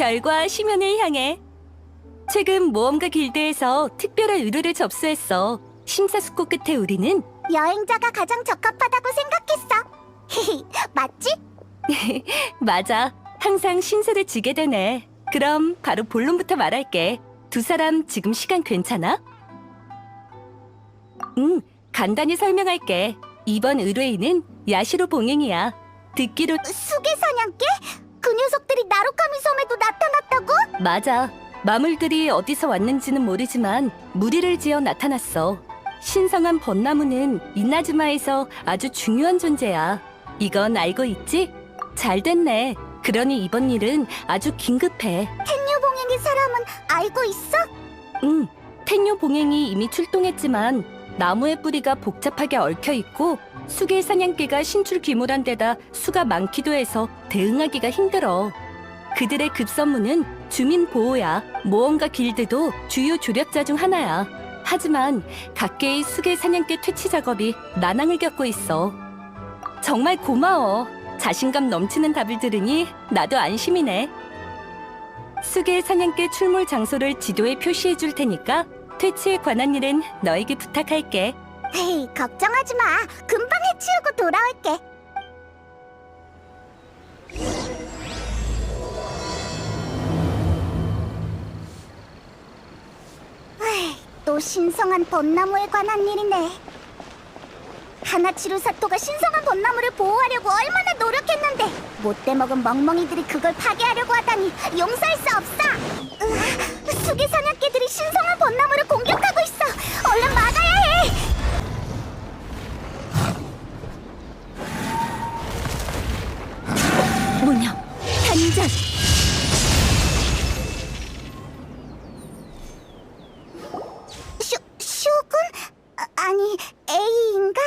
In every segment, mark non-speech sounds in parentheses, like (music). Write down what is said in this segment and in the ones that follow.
별과 심연을 향해. 최근 모험가 길드에서 특별한 의뢰를 접수했어. 심사숙고 끝에 우리는 여행자가 가장 적합하다고 생각했어. 맞지? (laughs) 맞아. 항상 신세를 지게 되네. 그럼 바로 본론부터 말할게. 두 사람 지금 시간 괜찮아? 응, 간단히 설명할게. 이번 의뢰인은 야시로 봉행이야. 듣기로 수계 사냥개? 그 녀석들이 나루카미 섬에도 나타났다고? 맞아. 마물들이 어디서 왔는지는 모르지만 무리를 지어 나타났어. 신성한 벚나무는 인나즈마에서 아주 중요한 존재야. 이건 알고 있지? 잘 됐네. 그러니 이번 일은 아주 긴급해. 텐유봉행의 사람은 알고 있어? 응, 텐요 봉행이 이미 출동했지만 나무의 뿌리가 복잡하게 얽혀 있고 수개 사냥개가 신출 귀몰한 데다 수가 많기도 해서 대응하기가 힘들어. 그들의 급선무는 주민 보호야. 모험가 길드도 주요 조력자 중 하나야. 하지만 각계의 수개 사냥개 퇴치 작업이 난항을 겪고 있어. 정말 고마워. 자신감 넘치는 답을 들으니 나도 안심이네. 수개 사냥개 출몰 장소를 지도에 표시해 줄 테니까 퇴치에 관한 일은 너에게 부탁할게. 에이, 걱정하지 마. 금방 해치우고 돌아올게. 에이, 또 신성한 벚나무에 관한 일이네. 하나치루 사토가 신성한 벚나무를 보호하려고 얼마나 노력했는데 못돼 먹은 멍멍이들이 그걸 파괴하려고 하다니 용서할 수 없어. 으아, 수개 사냥개들이 신성한 벚나무를 공격하고 있어. 얼른 막아 무념, 단전. 슈, 슈군? 아, 아니, A인가?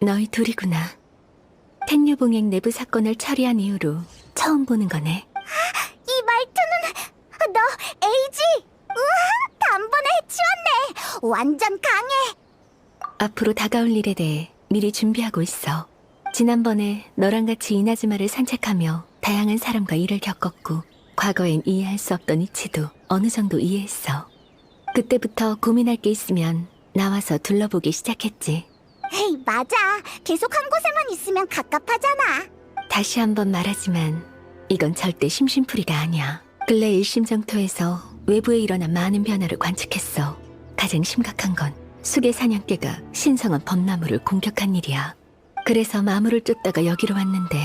너희 둘이구나. 텐유봉행 내부 사건을 처리한 이후로 처음 보는 거네. 이 말투는 너 A지? 우와, 단번에 해치웠네. 완전 강해. 앞으로 다가올 일에 대해 미리 준비하고 있어. 지난번에 너랑 같이 이나즈마를 산책하며 다양한 사람과 일을 겪었고 과거엔 이해할 수 없던 이치도 어느 정도 이해했어. 그때부터 고민할 게 있으면 나와서 둘러보기 시작했지. 에이, 맞아. 계속 한 곳에만 있으면 갑갑하잖아. 다시 한번 말하지만 이건 절대 심심풀이가 아니야. 근래 일심정토에서 외부에 일어난 많은 변화를 관측했어. 가장 심각한 건 수개 사냥개가 신성한 벚나무를 공격한 일이야. 그래서 마물을 쫓다가 여기로 왔는데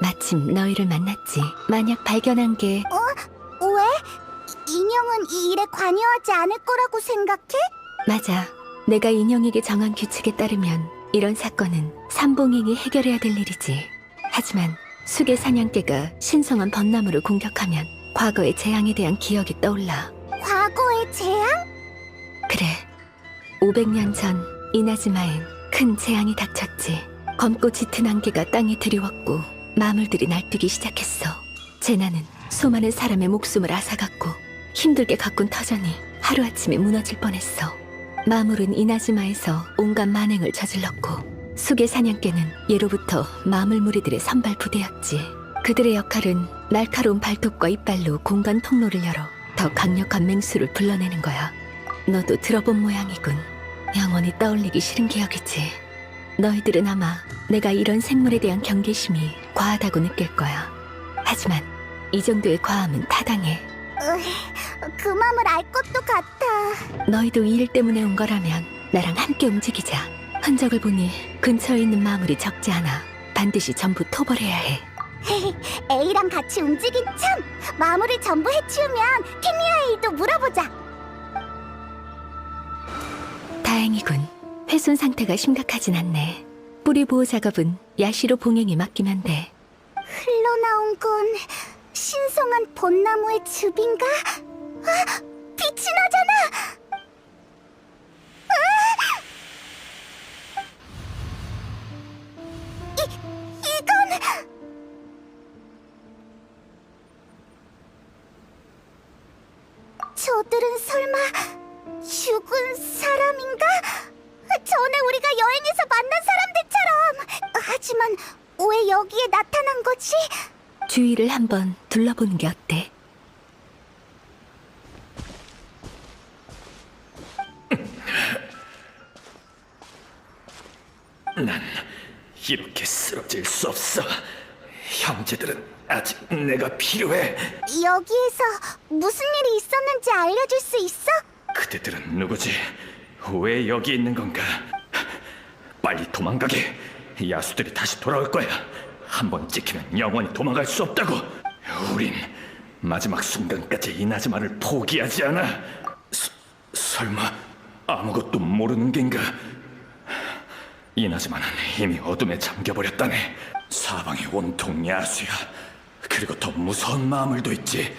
마침 너희를 만났지. 만약 발견한 게 왜? 인형은 이 일에 관여하지 않을 거라고 생각해? 맞아. 내가 인형에게 정한 규칙에 따르면 이런 사건은 삼봉행이 해결해야 될 일이지. 하지만 수개 사냥개가 신성한 벚나무를 공격하면 과거의 재앙에 대한 기억이 떠올라. 과거의 재앙? 그래. 500년 전 이나즈마엔 큰 재앙이 닥쳤지. 검고 짙은 안개가 땅에 드리웠고 마물들이 날뛰기 시작했어. 재난은 수많은 사람의 목숨을 앗아갔고 힘들게 가꾼 터전이 하루아침에 무너질 뻔했어. 마물은 이나즈마에서 온갖 만행을 저질렀고 수개 사냥개는 예로부터 마물 무리들의 선발 부대였지. 그들의 역할은 날카로운 발톱과 이빨로 공간 통로를 열어 더 강력한 맹수를 불러내는 거야. 너도 들어본 모양이군. 영원히 떠올리기 싫은 기억이지. 너희들은 아마 내가 이런 생물에 대한 경계심이 과하다고 느낄 거야. 하지만 이 정도의 과함은 타당해. 으이, 그 맘을 알 것도 같아. 너희도 이 일 때문에 온 거라면 나랑 함께 움직이자. 흔적을 보니 근처에 있는 마물이 적지 않아. 반드시 전부 토벌해야 해. (laughs) A랑 같이 움직인 참! 마물을 전부 해치우면 케미아에이도 물어보자. 다행이군. 훼손 상태가 심각하진 않네. 뿌리 보호 작업은 야시로 봉행이 맡기면 돼. 흘러나온 건 신성한 벚나무의 즙인가? 아, 빛이 나잖아! 아! 이, 이건... 저들은 설마 죽은 사람인가? 전에 우리가 여행에서 만난 사람들처럼. 하지만 왜 여기에 나타난 거지? 주위를 한번 둘러보는 게 어때? (laughs) 난 이렇게 쓰러질 수 없어. 형제들은 아직 내가 필요해. 여기에서 무슨 일이 있었는지 알려줄 수 있어? 그대들은 누구지? 왜 여기 있는 건가? 빨리 도망가게. 야수들이 다시 돌아올 거야. 한 번 찍히면 영원히 도망갈 수 없다고. 우린 마지막 순간까지 이나즈마를 포기하지 않아. 서, 설마 아무것도 모르는 겐가? 이나즈마는 이미 어둠에 잠겨버렸다네. 사방이 온통 야수야. 그리고 더 무서운 마물도 있지.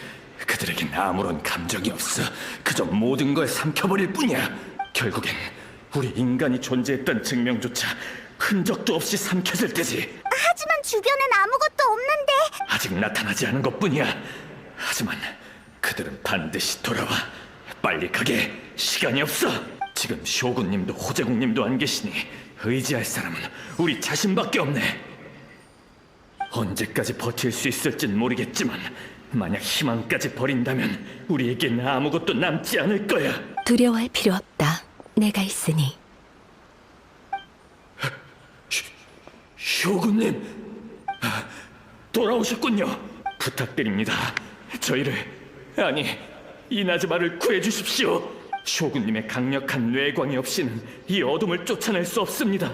그들에겐 아무런 감정이 없어. 그저 모든 걸 삼켜버릴 뿐이야. 결국엔 우리 인간이 존재했던 증명조차 흔적도 없이 삼켜질 테지. 하지만 주변엔 아무것도 없는데 아직 나타나지 않은 것뿐이야. 하지만 그들은 반드시 돌아와. 빨리 가게. 시간이 없어. 지금 쇼군님도 호재국님도 안 계시니 의지할 사람은 우리 자신밖에 없네. 언제까지 버틸 수 있을진 모르겠지만 만약 희망까지 버린다면 우리에겐 아무것도 남지 않을 거야. 두려워할 필요 없다. 내가 있으니. 쇼군님 아, 돌아오셨군요. 부탁드립니다. 저희를 아니 이나즈마를 구해주십시오. 쇼군님의 강력한 뇌광이 없이는 이 어둠을 쫓아낼 수 없습니다.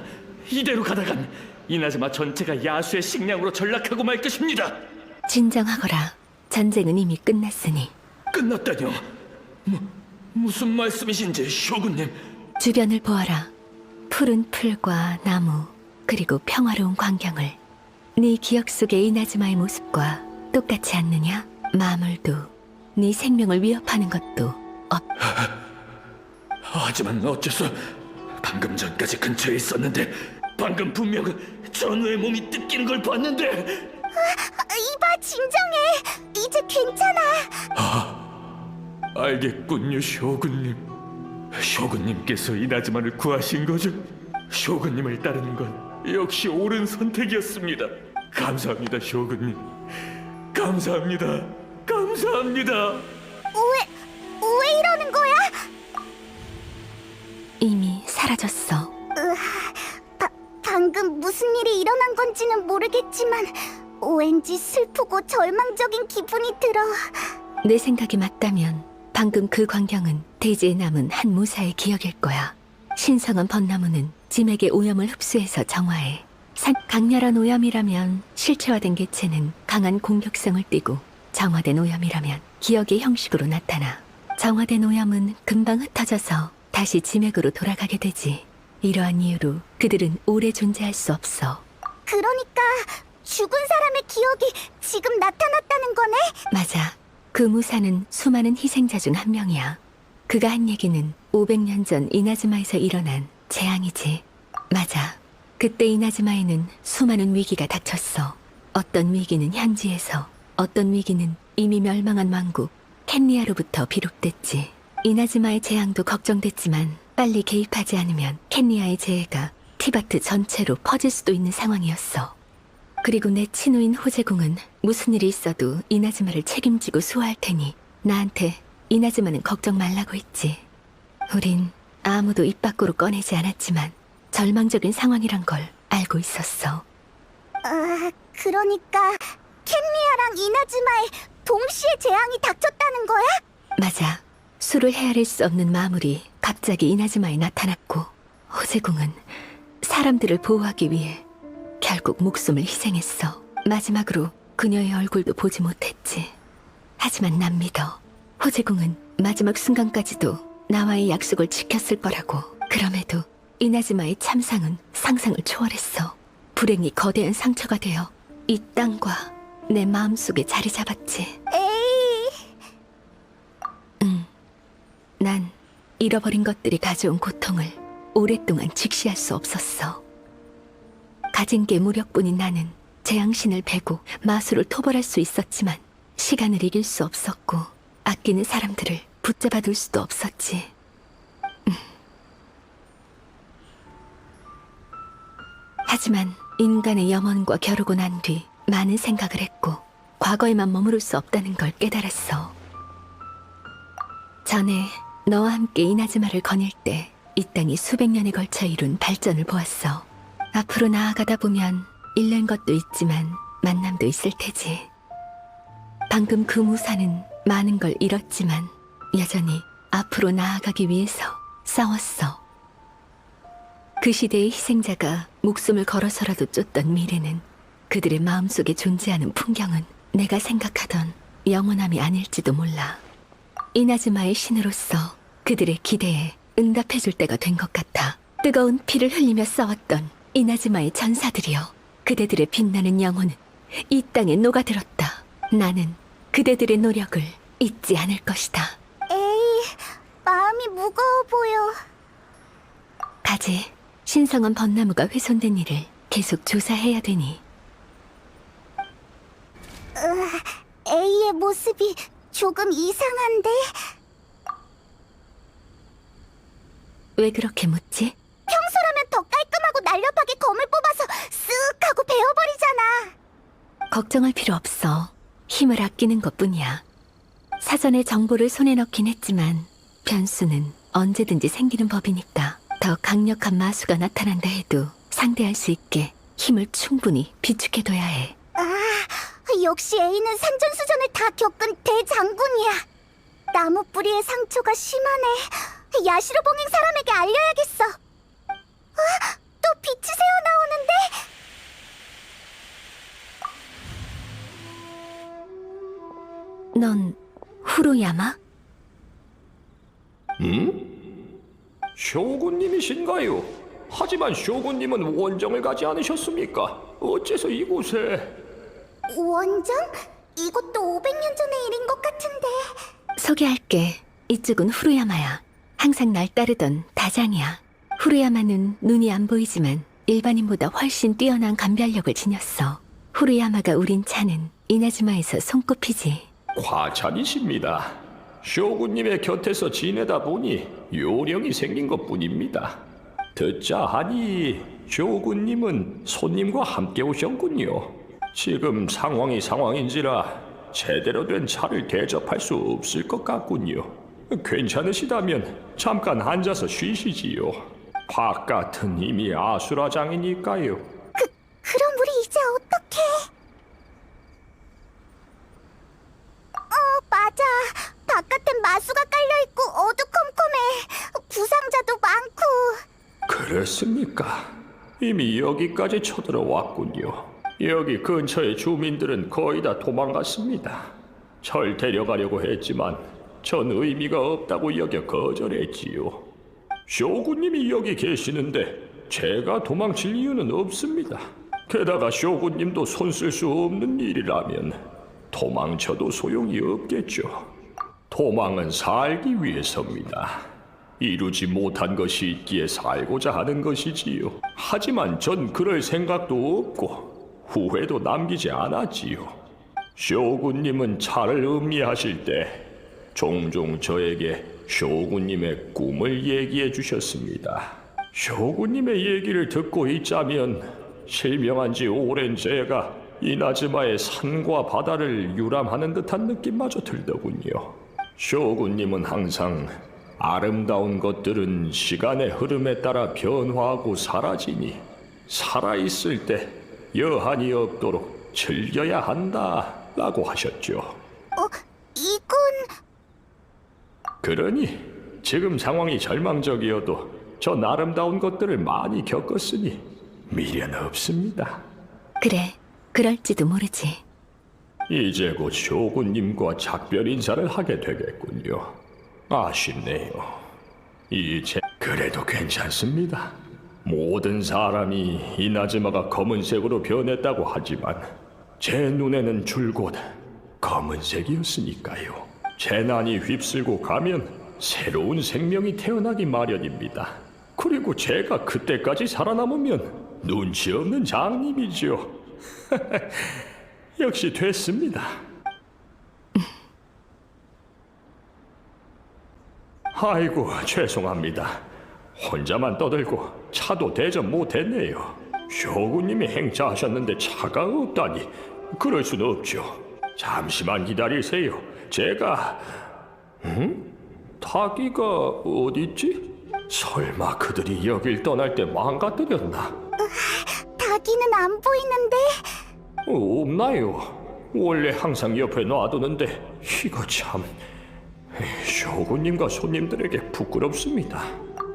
이대로 가다간 이나즈마 전체가 야수의 식량으로 전락하고 말 것입니다. 진정하거라. 전쟁은 이미 끝났으니. 끝났다뇨? 무, 무슨 말씀이신지 쇼군님? 주변을 보아라. 푸른 풀과 나무, 그리고 평화로운 광경을. 네 기억 속의 이나즈마의 모습과 똑같지 않느냐? 마물도, 네 생명을 위협하는 것도 없. (laughs) 하지만 어째서 방금 전까지 근처에 있었는데 방금 분명 전우의 몸이 뜯기는 걸 봤는데 이봐 진정해 이제 괜찮아 알겠군요 쇼군님 쇼군님께서 이나즈마를 구하신 거죠? 쇼군님을 따르는 건 역시 옳은 선택이었습니다 감사합니다 쇼군님 감사합니다 감사합니다 왜 왜 이러는 거야? 이미 사라졌어. 바, 방금 무슨 일이 일어난 건지는 모르겠지만 왠지 슬프고 절망적인 기분이 들어 내 생각이 맞다면 방금 그 광경은 대지에 남은 한 무사의 기억일 거야. 신성한 벚나무는 짐에게 오염을 흡수해서 정화해. 산 강렬한 오염이라면 실체화된 개체는 강한 공격성을 띠고 정화된 오염이라면 기억의 형식으로 나타나. 정화된 오염은 금방 흩어져서 다시 지맥으로 돌아가게 되지. 이러한 이유로 그들은 오래 존재할 수 없어. 그러니까 죽은 사람의 기억이 지금 나타났다는 거네? 맞아. 그 무사는 수많은 희생자 중 한 명이야. 그가 한 얘기는 500년 전 이나즈마에서 일어난 재앙이지. 맞아. 그때 이나즈마에는 수많은 위기가 닥쳤어. 어떤 위기는 현지에서, 어떤 위기는 이미 멸망한 왕국 켄리아로부터 비롯됐지. 이나즈마의 재앙도 걱정됐지만 빨리 개입하지 않으면 켄리아의 재해가 티바트 전체로 퍼질 수도 있는 상황이었어. 그리고 내 친구인 호재공은 무슨 일이 있어도 이나즈마를 책임지고 수호할 테니 나한테 이나즈마는 걱정 말라고 했지. 우린 아무도 입 밖으로 꺼내지 않았지만 절망적인 상황이란 걸 알고 있었어. 아, 그러니까 켄리아랑 이나즈마에 동시에 재앙이 닥쳤다는 거야? 맞아. 수를 헤아릴 수 없는 마물이 갑자기 이나즈마에 나타났고 호재공은 사람들을 보호하기 위해 결국 목숨을 희생했어. 마지막으로 그녀의 얼굴도 보지 못했지. 하지만 난 믿어. 호재공은 마지막 순간까지도 나와의 약속을 지켰을 거라고. 그럼에도 이나즈마의 참상은 상상을 초월했어. 불행이 거대한 상처가 되어 이 땅과 내 마음속에 자리 잡았지. 에이, 응. 난 잃어버린 것들이 가져온 고통을 오랫동안 직시할 수 없었어. 가진 게 무력뿐인 나는 재앙신을 베고 마술을 토벌할 수 있었지만 시간을 이길 수 없었고 아끼는 사람들을 붙잡아둘 수도 없었지. 음. 하지만 인간의 염원과 겨루고 난 뒤 많은 생각을 했고 과거에만 머무를 수 없다는 걸 깨달았어. 전에 너와 함께 이나즈마를 거닐 때 이 땅이 수백 년에 걸쳐 이룬 발전을 보았어. 앞으로 나아가다 보면 잃는 것도 있지만 만남도 있을 테지. 방금 그 무사는 많은 걸 잃었지만 여전히 앞으로 나아가기 위해서 싸웠어. 그 시대의 희생자가 목숨을 걸어서라도 쫓던 미래는 그들의 마음속에 존재하는 풍경은 내가 생각하던 영원함이 아닐지도 몰라. 이나즈마의 신으로서 그들의 기대에 응답해줄 때가 된 것 같아. 뜨거운 피를 흘리며 싸웠던 이나즈마의 전사들이여. 그대들의 빛나는 영혼은 이 땅에 녹아들었다. 나는 그대들의 노력을 잊지 않을 것이다. 에이, 마음이 무거워 보여. 가지, 신성한 벚나무가 훼손된 일을 계속 조사해야 되니 A의 모습이 조금 이상한데? 왜 그렇게 묻지? 평소라면 더 깔끔하고 날렵하게 검을 뽑아서 쓱 하고 베어버리잖아. 걱정할 필요 없어. 힘을 아끼는 것 뿐이야. 사전에 정보를 손에 넣긴 했지만 변수는 언제든지 생기는 법이니까 더 강력한 마수가 나타난다 해도 상대할 수 있게 힘을 충분히 비축해둬야 해. 아, 역시 A는 산전수전을 다 겪은 대장군이야. 나무 뿌리의 상처가 심하네. 야시로 봉행 사람에게 알려야겠어. 아, 또 빛이 새어 나오는데? 넌 후루야마? 쇼군님이신가요? 하지만 쇼군님은 원정을 가지 않으셨습니까? 어째서 이곳에? 원정? 이것도 500년 전의 일인 것 같은데. 소개할게. 이쪽은 후루야마야. 항상 날 따르던 다장이야. 후루야마는 눈이 안 보이지만 일반인보다 훨씬 뛰어난 감별력을 지녔어. 후루야마가 우린 차는 이나즈마에서 손꼽히지. 과찬이십니다. 쇼군님의 곁에서 지내다 보니 요령이 생긴 것뿐입니다. 듣자 하니 쇼군님은 손님과 함께 오셨군요. 지금 상황이 상황인지라 제대로 된 차를 대접할 수 없을 것 같군요. 괜찮으시다면 잠깐 앉아서 쉬시지요. 바깥은 이미 아수라장이니까요. 그럼 우리 이제 어떡해? 어, 맞아. 바깥엔 마수가 깔려있고 어두컴컴해. 부상자도 많고. 그렇습니까? 이미 여기까지 쳐들어왔군요. 여기 근처의 주민들은 거의 다 도망갔습니다. 절 데려가려고 했지만 전 의미가 없다고 여겨 거절했지요. 쇼군님이 여기 계시는데 제가 도망칠 이유는 없습니다. 게다가 쇼군님도 손 쓸 수 없는 일이라면 도망쳐도 소용이 없겠죠. 도망은 살기 위해서입니다. 이루지 못한 것이 있기에 살고자 하는 것이지요. 하지만 전 그럴 생각도 없고 후회도 남기지 않았지요. 쇼군님은 차를 음미하실 때 종종 저에게 쇼군님의 꿈을 얘기해 주셨습니다. 쇼군님의 얘기를 듣고 있자면 실명한 지 오랜 제가 이나즈마의 산과 바다를 유람하는 듯한 느낌마저 들더군요. 쇼군님은 항상 아름다운 것들은 시간의 흐름에 따라 변화하고 사라지니 살아있을 때 여한이 없도록 즐겨야 한다라고 하셨죠. 어, 이건 그러니 지금 상황이 절망적이어도 저 아름다운 것들을 많이 겪었으니 미련 없습니다. 그래, 그럴지도 모르지. 이제 곧 쇼군님과 작별 인사를 하게 되겠군요. 아쉽네요. 이제 그래도 괜찮습니다. 모든 사람이 이나즈마가 검은색으로 변했다고 하지만 제 눈에는 줄곧 검은색이었으니까요. 재난이 휩쓸고 가면 새로운 생명이 태어나기 마련입니다. 그리고 제가 그때까지 살아남으면 눈치 없는 장님이죠. (laughs) 역시 됐습니다. 아이고 죄송합니다. 혼자만 떠들고 차도 대접 못했네요. 쇼구님이 행차하셨는데 차가 없다니 그럴 수는 없죠. 잠시만 기다리세요. 제가 응? 타기가 어딨지? 설마 그들이 여길 떠날 때 망가뜨렸나? 닭이는 안 보이는데 어, 없나요? 원래 항상 옆에 놔두는데 이거 참 쇼군님과 손님들에게 부끄럽습니다.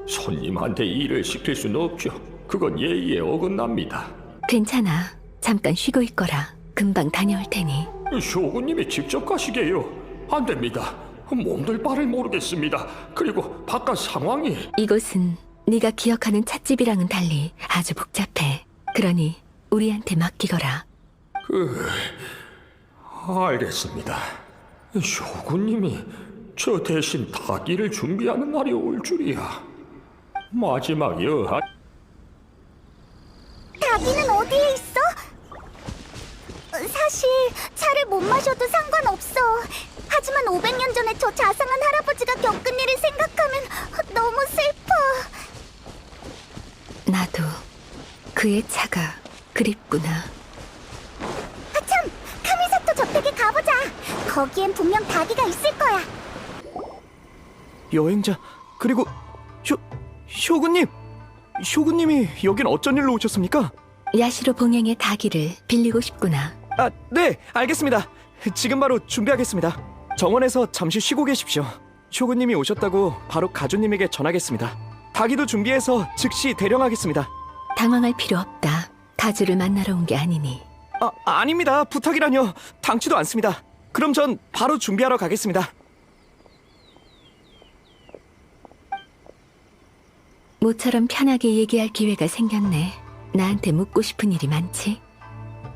손님한테 일을 시킬 수는 없죠. 그건 예의에 어긋납니다. 괜찮아. 잠깐 쉬고 있거라. 금방 다녀올 테니. 쇼군님이 직접 가시게요. 안 됩니다. 몸둘 바를 모르겠습니다. 그리고 바깥 상황이 이곳은 네가 기억하는 찻집이랑은 달리 아주 복잡해. 그러니 우리한테 맡기거라. 알겠습니다. 쇼군님이 저 대신 닭일을 준비하는 날이 올 줄이야. 마지막 여하 닭이는 어디에 있어? 어, 사실 차를 못 마셔도 상관없어. 하지만 500년 전에 저 자상한 할아버지가 겪은 일을 생각하면 너무 슬퍼. 나도 그의 차가 그립구나. 아 참, 카미사토 저택에 가보자. 거기엔 분명 닭이가 있을 거야. 여행자 그리고 쇼 쇼군님 쇼군님이 여긴 어쩐 일로 오셨습니까? 야시로 봉행의 다기를 빌리고 싶구나. 아 네 알겠습니다. 지금 바로 준비하겠습니다. 정원에서 잠시 쉬고 계십시오. 쇼군님이 오셨다고 바로 가주님에게 전하겠습니다. 닭이도 준비해서 즉시 대령하겠습니다. 당황할 필요 없다. 가주를 만나러 온 게 아니니. 아 아닙니다. 부탁이라뇨. 당치도 않습니다. 그럼 전 바로 준비하러 가겠습니다. 모처럼 편하게 얘기할 기회가 생겼네. 나한테 묻고 싶은 일이 많지?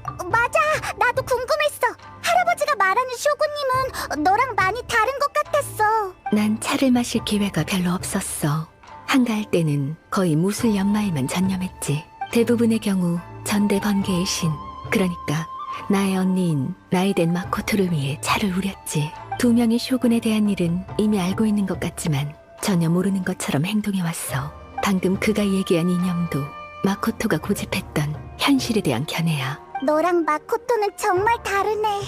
어, 맞아, 나도 궁금했어. 할아버지가 말하는 쇼군님은 너랑 많이 다른 것 같았어. 난 차를 마실 기회가 별로 없었어. 한가할 때는 거의 무술 연마에만 전념했지. 대부분의 경우 전대 번개의 신, 그러니까 나의 언니인 나이덴 마코토를 위해 차를 우렸지. 두 명의 쇼군에 대한 일은 이미 알고 있는 것 같지만 전혀 모르는 것처럼 행동해왔어. 방금 그가 얘기한 이념도 마코토가 고집했던 현실에 대한 견해야. 너랑 마코토는 정말 다르네.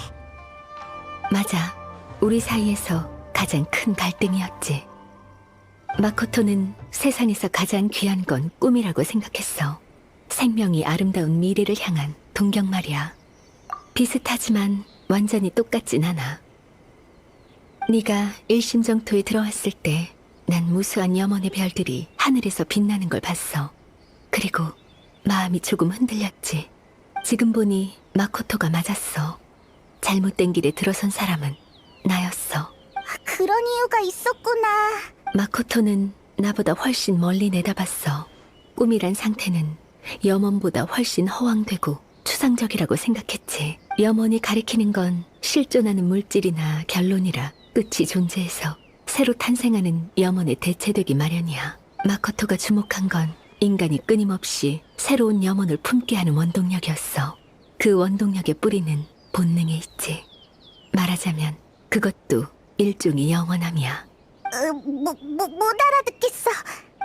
맞아. 우리 사이에서 가장 큰 갈등이었지. 마코토는 세상에서 가장 귀한 건 꿈이라고 생각했어. 생명이 아름다운 미래를 향한 동경 말이야. 비슷하지만 완전히 똑같진 않아. 네가 일심정토에 들어왔을 때 난 무수한 염원의 별들이 하늘에서 빛나는 걸 봤어. 그리고 마음이 조금 흔들렸지. 지금 보니 마코토가 맞았어. 잘못된 길에 들어선 사람은 나였어. 그런 이유가 있었구나. 마코토는 나보다 훨씬 멀리 내다봤어. 꿈이란 상태는 염원보다 훨씬 허황되고 추상적이라고 생각했지. 염원이 가리키는 건 실존하는 물질이나 결론이라 끝이 존재해서 새로 탄생하는 염원에 대체되기 마련이야. 마코토가 주목한 건 인간이 끊임없이 새로운 염원을 품게 하는 원동력이었어. 그 원동력의 뿌리는 본능에 있지. 말하자면 그것도 일종의 영원함이야. 으, 뭐, 뭐, 못 알아듣겠어.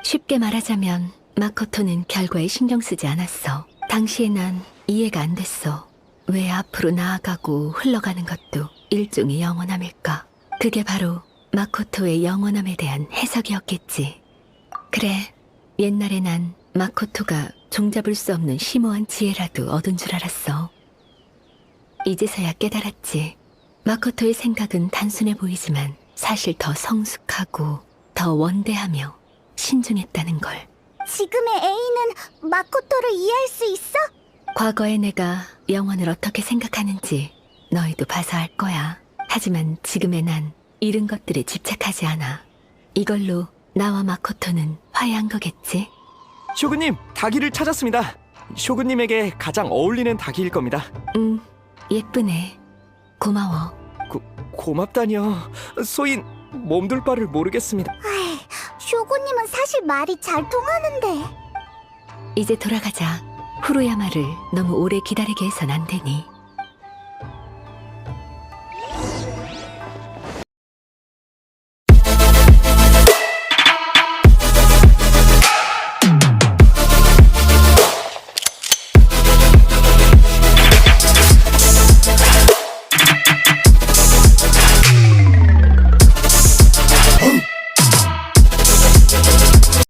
쉽게 말하자면 마코토는 결과에 신경 쓰지 않았어. 당시에 난 이해가 안 됐어. 왜 앞으로 나아가고 흘러가는 것도 일종의 영원함일까? 그게 바로 마코토의 영원함에 대한 해석이었겠지. 그래, 옛날에 난 마코토가 종잡을 수 없는 심오한 지혜라도 얻은 줄 알았어. 이제서야 깨달았지. 마코토의 생각은 단순해 보이지만 사실 더 성숙하고 더 원대하며 신중했다는 걸. 지금의 A는 마코토를 이해할 수 있어? 과거의 내가 영원을 어떻게 생각하는지 너희도 봐서 알 거야. 하지만 지금의 난 잃은 것들에 집착하지 않아. 이걸로 나와 마코토는 화해한 거겠지? 쇼군님 닭이를 찾았습니다 쇼군님에게 가장 어울리는 닭이일 겁니다 응, 예쁘네. 고마워. 고, 고맙다뇨 소인 몸둘 바를 모르겠습니다 아이, 쇼군님은 사실 말이 잘 통하는데. 이제 돌아가자. 후루야마를 너무 오래 기다리게 해선 안 되니.